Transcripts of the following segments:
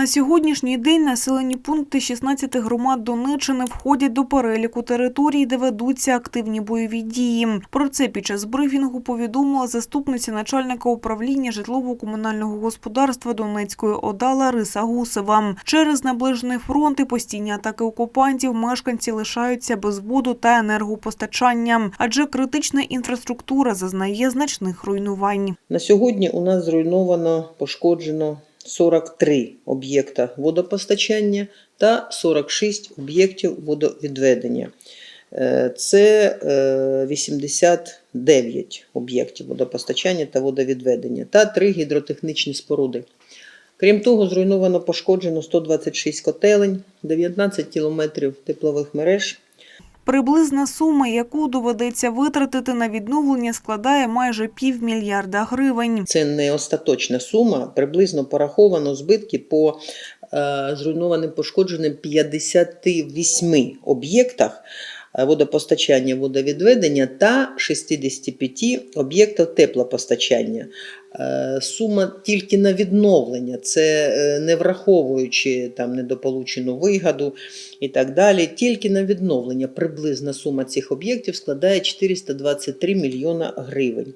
На сьогоднішній день населені пункти 16 громад Донеччини входять до переліку територій, де ведуться активні бойові дії. Про це під час брифінгу повідомила заступниця начальника управління житлово-комунального господарства Донецької ОДА Лариса Гусева. Через наближений фронт і постійні атаки окупантів мешканці лишаються без воду та енергопостачання, адже критична інфраструктура зазнає значних руйнувань. На сьогодні у нас зруйновано, пошкоджено 43 об'єкта водопостачання та 46 об'єктів водовідведення. Е, Це е, 89 об'єктів водопостачання та водовідведення та 3 гідротехнічні споруди. Крім того, зруйновано пошкоджено 126 котелень, 19 кілометрів теплових мереж, Приблизна сума, яку доведеться витратити на відновлення, складає майже півмільярда гривень. Це не остаточна сума. Приблизно пораховано збитки по е, зруйнованим пошкодженим 58 об'єктах водопостачання, водовідведення та 65 об'єктів теплопостачання. Е, Сума тільки на відновлення, це е, не враховуючи там недополучену вигоду і так далі. Тільки на відновлення приблизна сума цих об'єктів складає 423 мільйона гривень.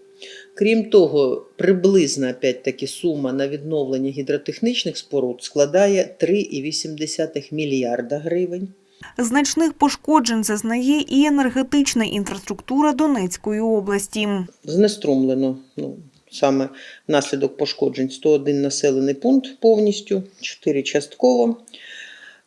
Крім того, приблизна опять-таки сума на відновлення гідротехнічних споруд складає 3,8 мільярда гривень. Значних пошкоджень зазнає і енергетична інфраструктура Донецької області. Знеструмлено ну, саме внаслідок пошкоджень 101 населений пункт повністю, 4 частково.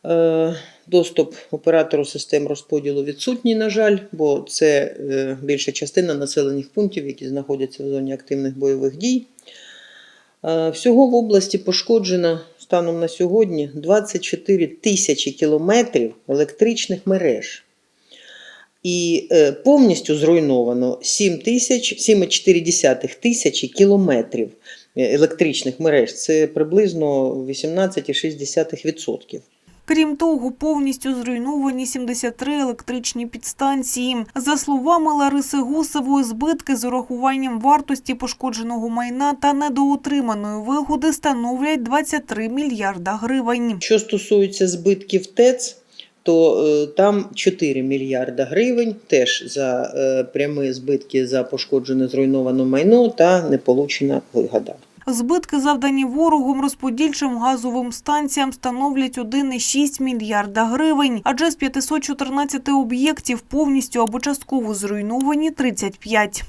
Е, Доступ оператору систем розподілу відсутній, на жаль, бо це е, більша частина населених пунктів, які знаходяться в зоні активних бойових дій. Е, Всього в області пошкоджено станом на сьогодні 24 тисячі кілометрів електричних мереж. І е, повністю зруйновано 7 тисяч, 7,4 тисячі кілометрів е, електричних мереж. Це приблизно 18,6%. Крім того, повністю зруйновані 73 електричні підстанції. За словами Лариси Гусевої, збитки з урахуванням вартості пошкодженого майна та недоотриманої вигоди становлять 23 мільярда гривень. Що стосується збитків ТЕЦ, то е, там 4 мільярда гривень теж за е, прямі збитки за пошкоджене зруйноване майно та неполучена вигода. Збитки, завдані ворогом розподільчим газовим станціям, становлять 1,6 мільярда гривень, адже з 514 об'єктів повністю або частково зруйновані 35.